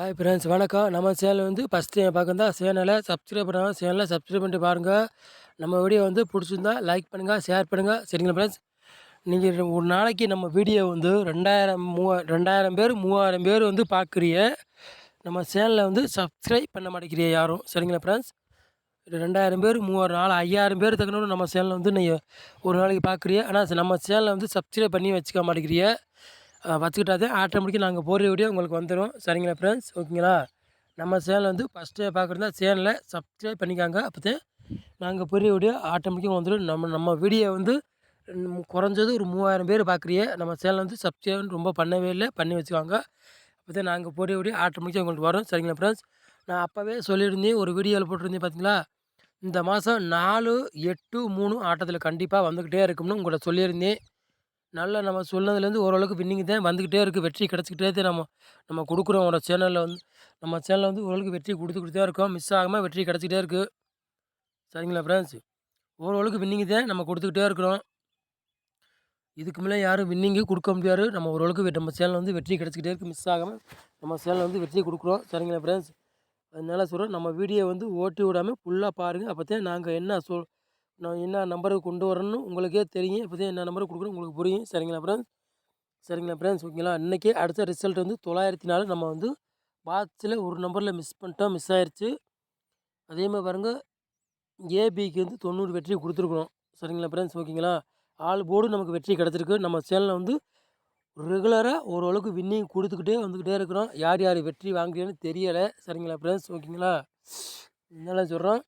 Hi friends வணக்கம். நம்ம channel வந்து ஃபஸ்ட் டைம் பார்க்குறதா சேனலை சப்ஸ்கிரைப் பண்ணாமல் சேனலை சப்ஸ்கிரைப் பண்ணிட்டு பாருங்கள் நம்ம வீடியோ வந்து பிடிச்சிருந்தா லைக் பண்ணுங்கள் ஷேர் பண்ணுங்கள் சரிங்களா ஃப்ரெண்ட்ஸ் நீங்கள் ஒரு நாளைக்கு நம்ம வீடியோ வந்து ரெண்டாயிரம் மூவா ரெண்டாயிரம் பேர் மூவாயிரம் பேர் வந்து பார்க்குறிய நம்ம சேனலை வந்து சப்ஸ்கிரைப் பண்ண மாட்டேங்கிறிய யாரும். சரிங்களா ஃப்ரெண்ட்ஸ் ரெண்டாயிரம் பேர் மூவாயிரம் நாலு ஐயாயிரம் பேர் தக்கணும் நம்ம சேனலை வந்து நீங்கள் ஒரு நாளைக்கு பார்க்குறிய ஆனால் நம்ம சேனலை வந்து சப்ஸ்கிரைப் பண்ணி வச்சுக்க மாட்டேங்கிறிய வச்சுக்கிட்டாதே ஆட்டோமேட்டிக்காக நாங்கள் போடுற வீடியோ உங்களுக்கு வந்துடும் சரிங்களா ஃப்ரெண்ட்ஸ் ஓகேங்களா? நம்ம சேனல் வந்து ஃபஸ்ட்டு பார்க்குறதா சேனலை சப்ஸ்கிரைப் பண்ணிக்காங்க. அப்போதே நாங்கள் போடுற வீடியோ ஆட்டோமேட்டிக்காக வந்துடும் நம்ம நம்ம வீடியோ வந்து குறைஞ்சது ஒரு மூவாயிரம் பேர் பார்க்குறியே நம்ம சேனல் வந்து சப்ஸ்கிரைப் ரொம்ப பண்ணவே இல்லை. பண்ணி வச்சுக்காங்க. அப்போ நாங்கள் போடுற வீடியோ ஆட்டோமேட்டிக்காக உங்களுக்கு வரும். சரிங்களா ஃப்ரெண்ட்ஸ் நான் அப்போவே சொல்லியிருந்தேன் ஒரு வீடியோவில் போட்டிருந்தேன் பார்த்தீங்களா இந்த மாதம் நாலு எட்டு மூணு ஆட்டத்தில் கண்டிப்பாக வந்துக்கிட்டே இருக்கும்னு உங்கள்கிட்ட சொல்லியிருந்தேன். நல்லா நம்ம சொன்னதுலேருந்து ஓரளவுக்கு வின்னிங் தான் வந்துக்கிட்டே இருக்குது வெற்றி கிடச்சிக்கிட்டே தான் நம்ம நம்ம கொடுக்குறோம் அவரோட சேனலில் வந்து நம்ம சேனலில் வந்து ஓரளவுக்கு வெற்றி கொடுத்துக்கிட்டு தான் இருக்கோம். மிஸ் ஆகாமல் வெற்றி கிடச்சிக்கிட்டே இருக்குது சரிங்களா ஃப்ரெண்ட்ஸ் ஓரளவுக்கு வின்னிங் தான் நம்ம கொடுத்துக்கிட்டே இருக்கிறோம். இதுக்கு மேலே யாரும் வின்னிங்கு கொடுக்க முடியாது. நம்ம ஓரளவுக்கு நம்ம சேனல் வந்து வெற்றி கிடச்சிக்கிட்டே இருக்குது மிஸ் ஆகாமல் நம்ம சேனலில் வந்து வெற்றி கொடுக்குறோம். சரிங்களா ஃப்ரெண்ட்ஸ் அதனால சொல்கிறோம் நம்ம வீடியோ வந்து ஓட்டி விடாமல் ஃபுல்லாக பாருங்கள் அப்போ தான் நாங்கள் என்ன சொல் நான் என்ன நம்பருக்கு கொண்டு வரேன்னு உங்களுக்கே தெரியும். இப்போ தான் என்ன நம்பருக்கு கொடுக்குறேன் உங்களுக்கு புரியும். சரிங்களா ஃப்ரெண்ட்ஸ் சரிங்களா ஃப்ரெண்ட்ஸ் ஓகேங்களா இன்றைக்கி அடுத்த ரிசல்ட் வந்து தொள்ளாயிரத்தி நாலு நம்ம வந்து பாக்ஸில் ஒரு நம்பரில் மிஸ் பண்ணிட்டோம் மிஸ் ஆயிடுச்சு அதே மாதிரி பாருங்கள் ஏபிக்கு வந்து தொண்ணூறு வெற்றி கொடுத்துருக்குறோம். சரிங்களா ஃப்ரெண்ட்ஸ் ஓகேங்களா ஆள் போர்டு நமக்கு வெற்றி கிடச்சிருக்கு. நம்ம சேனலில் வந்து ரெகுலராக ஓரளவுக்கு வின்னிங் கொடுத்துக்கிட்டே வந்துக்கிட்டே இருக்கிறோம். யார் யார் வெற்றி வாங்குறீங்கன்னு தெரியலை. சரிங்களா ஃப்ரெண்ட்ஸ் ஓகேங்களா இதனால் சொல்கிறோம்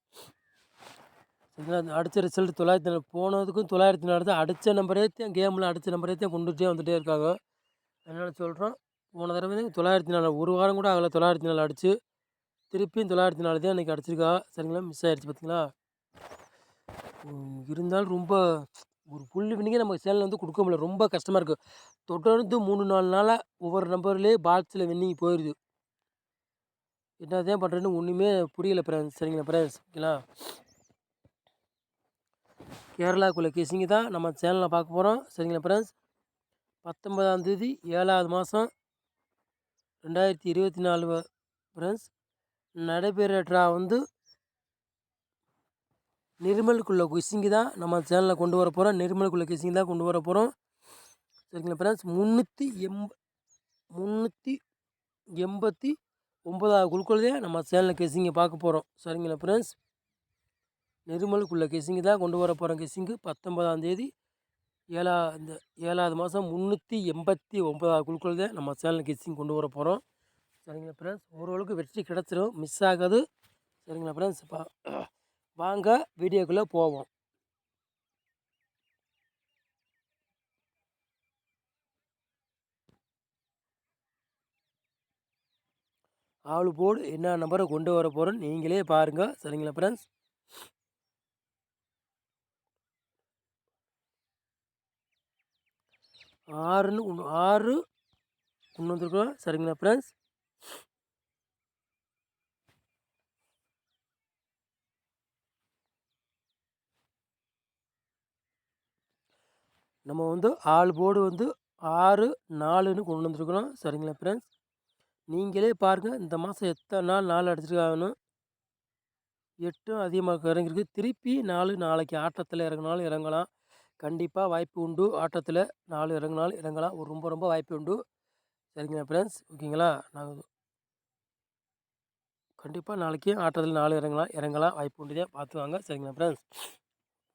சரிங்களா அடித்த ரிசல்ட் தொள்ளாயிரத்தி நாலு போனதுக்கும் தொள்ளாயிரத்தி நாலு தான். அடித்த நம்பரே தான் கேமில் அடித்த நம்பரே தான் கொண்டுகிட்டே வந்துகிட்டே இருக்காங்க. அதனால் சொல்கிறோம் போன தடவை தொள்ளாயிரத்தி நாலு ஒரு வாரம் கூட ஆகலை. தொள்ளாயிரத்தி நாலு அடிச்சு திருப்பியும் தொள்ளாயிரத்தி நாலு தான் இன்றைக்கி அடிச்சிருக்கா. சரிங்களா? மிஸ் ஆகிடுச்சு பார்த்தீங்களா இருந்தாலும் ரொம்ப ஒரு புள்ளி வினிங்கே நம்ம சேனலில் வந்து கொடுக்க முடியல. ரொம்ப கஷ்டமாக இருக்குது தொடர்ந்து மூணு நாலு நாளாக ஒவ்வொரு நம்பர்லேயே பாக்ஸில் வின்னிங் போயிடுது என்னதான் பண்ணுறேன்னு ஒன்றுமே புரியலை ஃப்ரெண்ட்ஸ் சரிங்களா ஃப்ரெண்ட்ஸ் ஓகேங்களா? கேரளாக்குள்ளே கிசிங்கு தான் நம்ம சேனலில் பார்க்க போகிறோம் சரிங்களா ஃப்ரெண்ட்ஸ் பத்தொன்பதாம் தேதி ஏழாவது மாதம் ரெண்டாயிரத்தி இருபத்தி நாலு ஃப்ரெண்ட்ஸ் நடைபெற ட்ரா வந்து நிர்மலுக்குள்ள கிசிங்கு தான் நம்ம சேனலில் கொண்டு வர போகிறோம் நிர்மலுக்குள்ள கிசிங்கு தான் கொண்டு வர போகிறோம் சரிங்களா ஃப்ரெண்ட்ஸ் முந்நூற்றி எம்ப முந்நூற்றி எண்பத்தி ஒம்பதாவது குழுக்கள் நம்ம சேனலில் கிசிங்கை பார்க்க போகிறோம் சரிங்களா ஃப்ரெண்ட்ஸ் நெருமலுக்குள்ள கெஸிங்கு தான் கொண்டு வர போகிறோம் கெஸிங்கு பத்தொன்பதாம் தேதி ஏழா இந்த ஏழாவது மாதம் முந்நூற்றி எண்பத்தி ஒம்பதாவது குழுக்கள் தான் நம்ம சேனல் கெஸிங் கொண்டு வர போகிறோம் சரிங்களா ஃப்ரெண்ட்ஸ் ஓரளவுக்கு வெற்றி கிடச்சிரும். மிஸ் ஆகாது. சரிங்களா ஃப்ரெண்ட்ஸ் பா வாங்க வீடியோக்குள்ளே போவோம். ஆளு போர்டு என்ன நம்பரை கொண்டு வர போகிறோன்னு நீங்களே பாருங்கள் சரிங்களா ஃப்ரெண்ட்ஸ் ஆறுன்னு ஒன்று ஆறு கொண்டு வந்துருக்கோம். சரிங்களா ஃப்ரெண்ட்ஸ் நம்ம வந்து ஆள் போர்டு வந்து ஆறு நாலுன்னு கொண்டு வந்துருக்குறோம். சரிங்களா ஃப்ரெண்ட்ஸ் நீங்களே பாருங்கள் இந்த மாதம் எத்தனை நாள் நாள் அடிச்சிருக்காங்கன்னு. எட்டும் அதிகமாக இறங்கியிருக்கு. திருப்பி நாலு நாளைக்கு ஆட்டத்தில் இறங்கினாலும் இறங்கலாம். கண்டிப்பாக வாய்ப்பு உண்டு. ஆட்டத்தில் நாலு இறங்கினாலும் இறங்கலாம். ஒரு ரொம்ப ரொம்ப வாய்ப்பு உண்டு. சரிங்களா ஃப்ரெண்ட்ஸ் ஓகேங்களா? நாங்கள் கண்டிப்பாக நாளைக்கு ஆட்டத்தில் நாலு இறங்கலாம். இறங்கலாம். வாய்ப்பு உண்டு தான் பார்த்துவாங்க சரிங்களா ஃப்ரெண்ட்ஸ்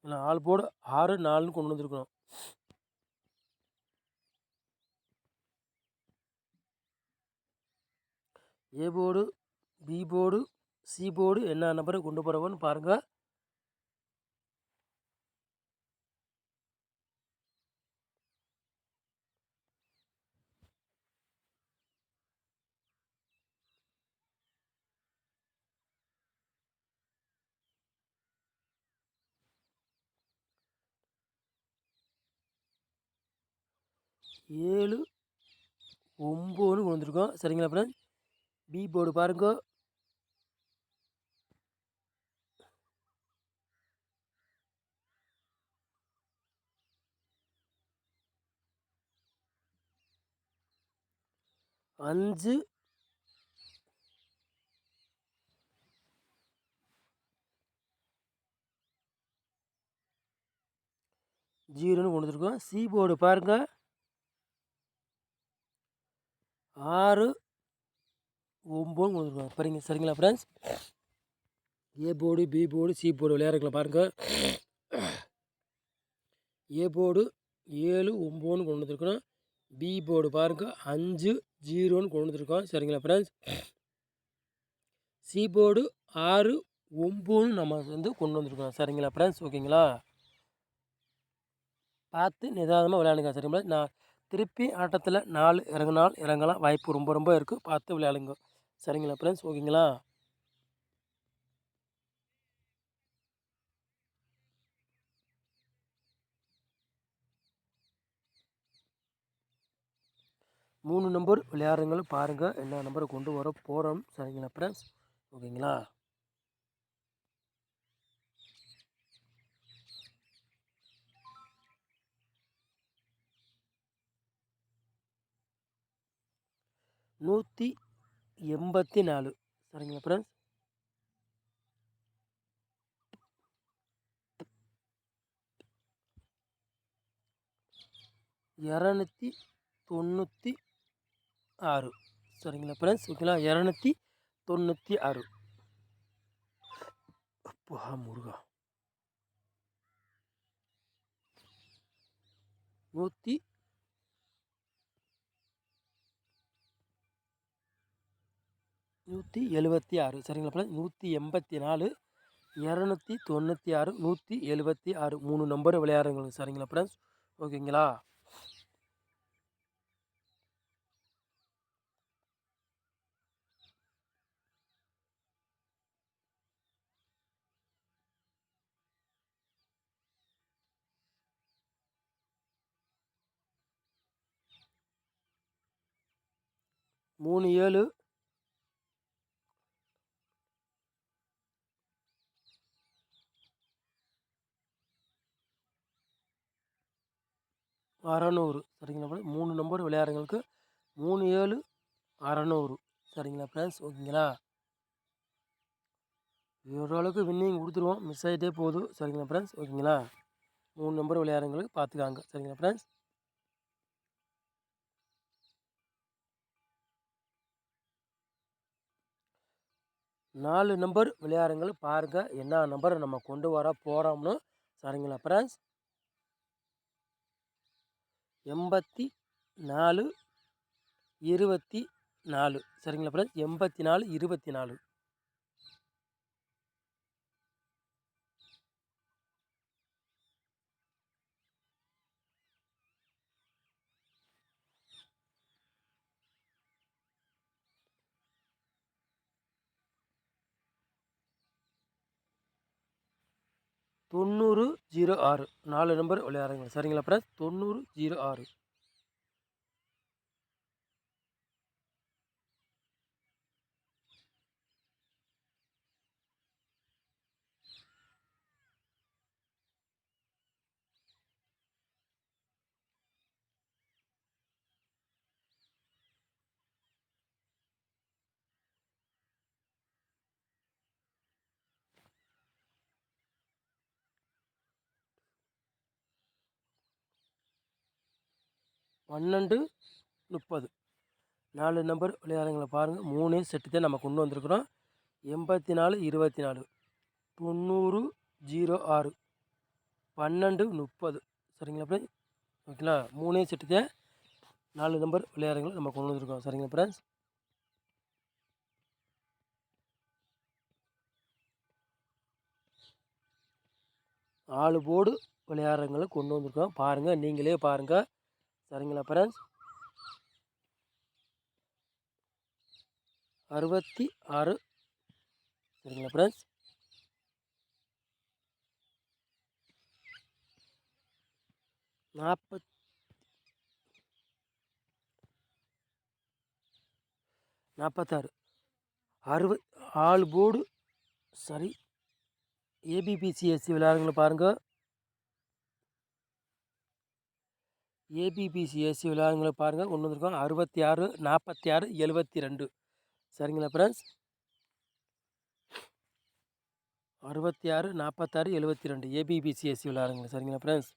நான் ஆள் போர்டு ஆறு நாலுன்னு கொண்டு வந்துருக்கணும். A board B board C board என்ன நம்பரை கொண்டு போகிறவன்னு பாருங்கள் ஏழு ஒம்பதுன்னு கொண்டு வந்துருக்கோம் சரிங்களா ஃப்ரெண்ட்ஸ் பி போர்டு பாருங்க. அஞ்சு ஜீரோன்னு கொண்டுருக்கோம் வந்துருக்கோம் சி போர்டு பாருங்கள் ஆறு ஒம்பது கொடுத்துருக்காங்க பாருங்க சரிங்க சரிங்களா friends A board B board C board விளையாடுறீங்களா பாருங்கள் ஏ போர்டு ஏழு ஒம்போன்னு கொண்டு வந்துருக்கணும் பி போர்டு பாருங்கள் அஞ்சு ஜீரோன்னு கொண்டு வந்துருக்கோம். சரிங்களா ஃப்ரெண்ட்ஸ் சி போர்டு ஆறு ஒம்போன்னு நம்ம வந்து கொண்டு வந்திருக்கோம் சரிங்களா ஃப்ரெண்ட்ஸ் ஓகேங்களா பார்த்து நிதானமாக விளையாடுங்க சரிங்களா? நான் திருப்பி ஆட்டத்தில் நாலு இறங்கினால் இறங்கலாம். வாய்ப்பு ரொம்ப ரொம்ப இருக்குது பார்த்து விளையாடுங்க. சரிங்களா ஃப்ரெண்ட்ஸ் ஓகேங்களா? மூணு நம்பர் விளையாடுறவங்களும் பாருங்கள் என்ன நம்பரை கொண்டு வர போகிறோம் சரிங்களா ஃப்ரெண்ட்ஸ் ஓகேங்களா? நூற்றி எண்பத்தி நாலு சரிங்களா ஃப்ரெண்ட்ஸ் இரநூத்தி தொண்ணூற்றி ஆறு சரிங்களா ஃப்ரெண்ட்ஸ் ஓகேங்களா இரநூத்தி தொண்ணூற்றி ஆறு அப்பா முருகா நூற்றி நூற்றி எழுபத்தி ஆறு. சரிங்களா நூற்றி எண்பத்தி நாலு இரநூத்தி தொண்ணூற்றி ஆறு நூற்றி எழுபத்தி ஆறு. மூணு நம்பர் விளையாடுங்க சரிங்களா ஃப்ரெண்ட்ஸ் ஓகேங்களா? மூணு ஏழு அறநூறு. சரிங்களா ஃப்ரெண்ட்ஸ் மூணு நம்பர் விளையாடுறவங்களுக்கு மூணு ஏழு அறநூறு. சரிங்களா ஃப்ரெண்ட்ஸ் ஓகேங்களா? ஓரளவுக்கு வின்னிங் கொடுத்துருவோம். மிஸ் ஆகிட்டே போதும் சரிங்களா ஃப்ரெண்ட்ஸ் ஓகேங்களா? மூணு நம்பர் விளையாடுறவங்களுக்கு பார்த்துக்காங்க சரிங்களா ஃப்ரெண்ட்ஸ் நாலு நம்பர் விளையாடுங்கள் பாருங்கள் என்ன நம்பரை நம்ம கொண்டு வர போகிறோம்னு சரிங்களா ஃப்ரெண்ட்ஸ் எண்பத்தி நாலு இருபத்தி நாலு. சரிங்களா ஃப்ரெண்ட்ஸ் எண்பத்தி நாலு இருபத்தி நாலு. தொண்ணூறு ஜீரோ ஆறு. நாலு நம்பர் விளையாடுறீங்க. சரிங்களா பிரஸ் தொண்ணூறு ஜீரோ ஆறு. பன்னெண்டு முப்பது. நாலு நம்பர் விளையாடுங்களை பாருங்கள் மூணே செட்டு தான் நம்ம கொண்டு வந்திருக்கிறோம். எண்பத்தி நாலு இருபத்தி நாலு தொண்ணூறு ஜீரோ ஆறு. பன்னெண்டு முப்பது. சரிங்களா ஃப்ரெண்ட்ஸ் ஓகேங்களா மூணே செட்டு தான் நாலு நம்பர் விளையாடுங்களை நம்ம கொண்டு வந்திருக்கோம். சரிங்களா ஃப்ரெண்ட்ஸ் ஆளு போர்டு விளையாடுறவங்களை கொண்டு வந்திருக்கோம். பாருங்கள் நீங்களே பாருங்கள் சரிங்களா ஃப்ரெண்ட்ஸ் அறுபத்தி ஆறு. சரிங்களா ஃப்ரெண்ட்ஸ் நாற்பத் நாற்பத்தாறு. அறுபது ஆள் போர்டு சரி. ஏபிபிசிஎஸ்சி விளையாடுங்களை பாருங்கள் ஏபிபிசி ஏபிபிசிஎஸ்சி விளையாடுங்களை பாருங்கள் ஒன்று வந்திருக்கோம் அறுபத்தி ஆறு நாற்பத்தி ஆறு எழுபத்தி ரெண்டு சரிங்களா ஃப்ரெண்ட்ஸ் அறுபத்தி ஆறு நாற்பத்தாறு எழுபத்தி ரெண்டு ஏபிபிசி ஏபிபிசிஎஸ்சி விளையாடுங்க சரிங்களா ஃப்ரெண்ட்ஸ்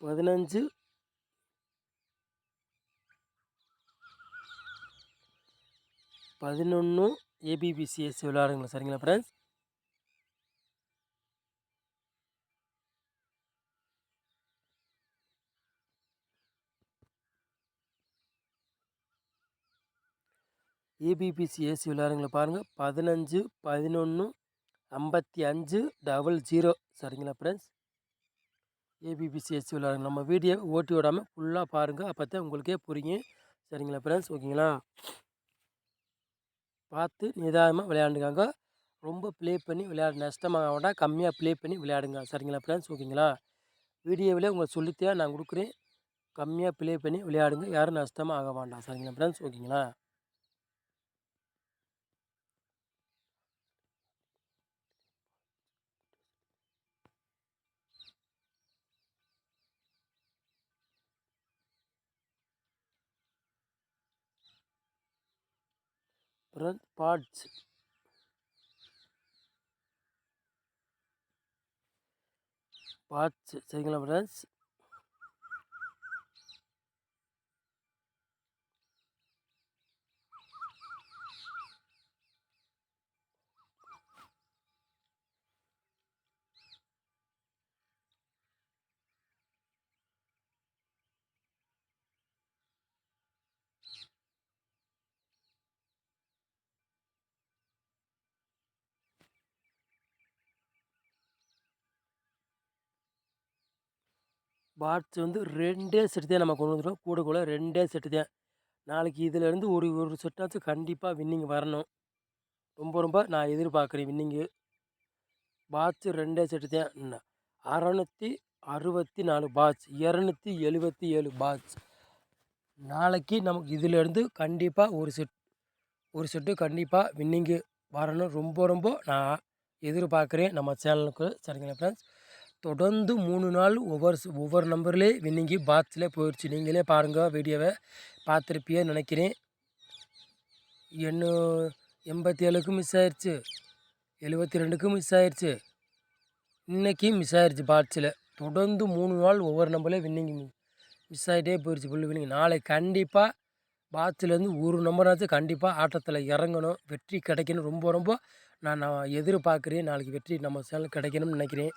பதினஞ்சு பதினொன்று ஏபிபிசிஎஸ்சி விளையாடுங்களா சரிங்களா ஃப்ரெண்ட்ஸ் ஏபிபிசி ஏசி பாருங்கள் பதினஞ்சு பதினொன்று ஐம்பத்தி அஞ்சு டபுள் ஜீரோ சரிங்களா ஃப்ரெண்ட்ஸ் ஏபிபிசி ஏசி விளையாடுங்க. நம்ம வீடியோ ஓட்டி விடாமல் ஃபுல்லாக பாருங்கள் அப்போ தான் உங்களுக்கே புரியும். சரிங்களா ஃப்ரெண்ட்ஸ் ஓகேங்களா பார்த்து நிதானமாக விளையாண்டுக்காங்க ரொம்ப ப்ளே பண்ணி விளையாடு நஷ்டமாக வேண்டாம் கம்மியாக ப்ளே பண்ணி விளையாடுங்க. சரிங்களா? ஃப்ரெண்ட்ஸ் ஓகேங்களா வீடியோவிலே உங்களுக்கு சொல்லித்தே நான் கொடுக்குறேன். கம்மியாக ப்ளே பண்ணி விளையாடுங்க. யாரும் நஷ்டமாக ஆக வேண்டாம். சரிங்களா? ஃப்ரெண்ட்ஸ் ஓகேங்களா ஃப்ரெண்ட் பாட்ஸ் பாட்ஸ் சரிங்களா ஃப்ரெண்ட்ஸ் பாட்ஸ் வந்து ரெண்டே செட்டு தான் நம்ம கொண்டு வந்துருக்கோம் கூட கூட ரெண்டே செட்டு தான் நாளைக்கு இதிலேருந்து ஒரு ஒரு செட்டாச்சும் கண்டிப்பாக வின்னிங் வரணும். ரொம்ப ரொம்ப நான் எதிர்பார்க்குறேன் வின்னிங்கு. பாட்ஸ் ரெண்டே செட்டு தான் அறநூற்றி அறுபத்தி நாலு பாட்ச் இரநூத்தி எழுபத்தி ஏழு பாட்ச் நாளைக்கு நமக்கு இதிலேருந்து கண்டிப்பாக ஒரு செட் ஒரு செட்டு கண்டிப்பாக வின்னிங்கு வரணும். ரொம்ப ரொம்ப நான் எதிர்பார்க்குறேன் நம்ம சேனலுக்கு. சரிங்களா ஃப்ரெண்ட்ஸ் தொடர்ந்து மூணு நாள் ஒவ்வொரு ஒவ்வொரு நம்பர்லேயே வின்னிங்கி பாக்ஸில் போயிடுச்சு நீங்களே பாருங்கள் வீடியோவை பார்த்துருப்பியே நினைக்கிறேன். என்ன எண்பத்தி ஏழுக்கும் மிஸ் ஆயிடுச்சு எழுபத்தி ரெண்டுக்கும் மிஸ் ஆயிடுச்சு இன்றைக்கும் மிஸ் ஆயிடுச்சு பாட்ஸில் தொடர்ந்து மூணு நாள் ஒவ்வொரு நம்பர்லேயே வின்னிங் மிஸ் ஆகிட்டே போயிடுச்சு ஃபுல்லு வின்னிங் நாளைக்கு கண்டிப்பாக பாட்ஸ்லேருந்து ஒரு நம்பராச்சும் கண்டிப்பாக ஆட்டத்தில் இறங்கணும். வெற்றி கிடைக்கணும். ரொம்ப ரொம்ப நான் நான் எதிர்பார்க்குறேன். நாளைக்கு வெற்றி நம்ம சேனல் கிடைக்கணும்னு நினைக்கிறேன்.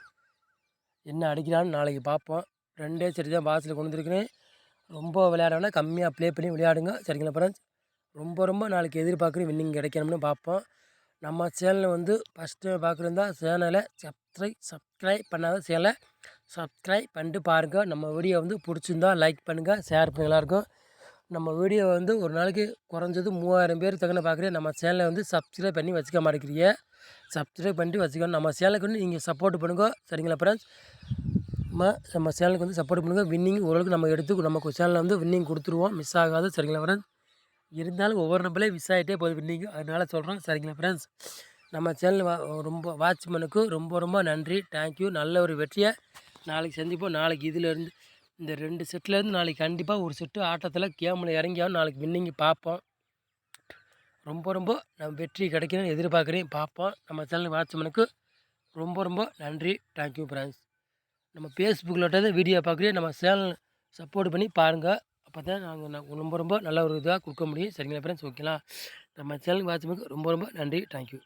என்ன அடிக்கிறான்னு நாளைக்கு பார்ப்போம். ரெண்டே சரி தான் பாக்ஸில் கொண்டு வந்துருக்கிறேன். ரொம்ப விளையாடனா கம்மியாக ப்ளே பண்ணி விளையாடுங்க. சரிங்களா ஃப்ரெண்ட்ஸ் ரொம்ப ரொம்ப நாளைக்கு எதிர்பார்க்குறேன் வின்னிங் கிடைக்கணும்னு பார்ப்போம். நம்ம சேனலில் வந்து ஃபஸ்ட்டு பார்க்குறதா சேனலை சப்ஸ்கிரைப் சப்ஸ்கிரைப் பண்ணாத சேனலை சப்ஸ்கிரைப் பண்ணிட்டு பாருங்கள் நம்ம வீடியோ வந்து பிடிச்சிருந்தா லைக் பண்ணுங்கள் ஷேர் பண்ணுங்கள் எல்லாருக்கும். நம்ம வீடியோ வந்து ஒரு நாளைக்கு குறைஞ்சது மூவாயிரம் பேர் தகுந்த பார்க்குறேன் நம்ம சேனலை வந்து சப்ஸ்கிரைப் பண்ணி வச்சுக்க மாட்டேங்கிறீங்க. சப்ஸ்கிரைப் பண்ணிட்டு வச்சுக்கணும் நம்ம சேனலுக்கு வந்து நீங்கள் சப்போர்ட் பண்ணுங்க. சரிங்களா ஃப்ரெண்ட்ஸ் நம்ம நம்ம சேனலுக்கு வந்து சப்போர்ட் பண்ணுங்கள் வின்னிங் ஓரளவுக்கு நம்ம எடுத்து நம்ம சேனலில் வந்து வின்னிங் கொடுத்துருவோம். மிஸ் ஆகாது. சரிங்களா ஃப்ரெண்ட்ஸ் இருந்தாலும் ஒவ்வொரு நம்பளே மிஸ் ஆகிட்டே போகுது வின்னிங் அதனால் சொல்கிறோம் சரிங்களா ஃப்ரெண்ட்ஸ் நம்ம சேனல் வா ரொம்ப வாட்ச்மேனுக்கு ரொம்ப ரொம்ப நன்றி. தேங்க்யூ நல்ல ஒரு வெற்றியை நாளைக்கு சந்திப்போம். நாளைக்கு இதிலேருந்து இந்த ரெண்டு செட்லேருந்து நாளைக்கு கண்டிப்பாக ஒரு செட்டு ஆட்டத்தில் கேமில் இறங்கியாலும் நாளைக்கு வின்னிங் பார்ப்போம் ரொம்ப ரொம்ப நம்ம வெற்றி கிடைக்கணும்னு எதிர்பார்க்குறேன். பார்ப்போம் நம்ம சேனல் வாட்சமனுக்கு ரொம்ப ரொம்ப நன்றி. தேங்க்யூ ஃப்ரெண்ட்ஸ் நம்ம ஃபேஸ்புக்கில் வீடியோ பார்க்குறேன் நம்ம சேனல் சப்போர்ட் பண்ணி பாருங்கள் அப்போ தான் நாங்கள் ரொம்ப ரொம்ப நல்ல ஒரு இதாக கொடுக்க முடியும். சரிங்களா ஃப்ரெண்ட்ஸ் ஓகேங்களா நம்ம சேனலுக்கு வாட்சமனுக்கு ரொம்ப ரொம்ப நன்றி. தேங்க்யூ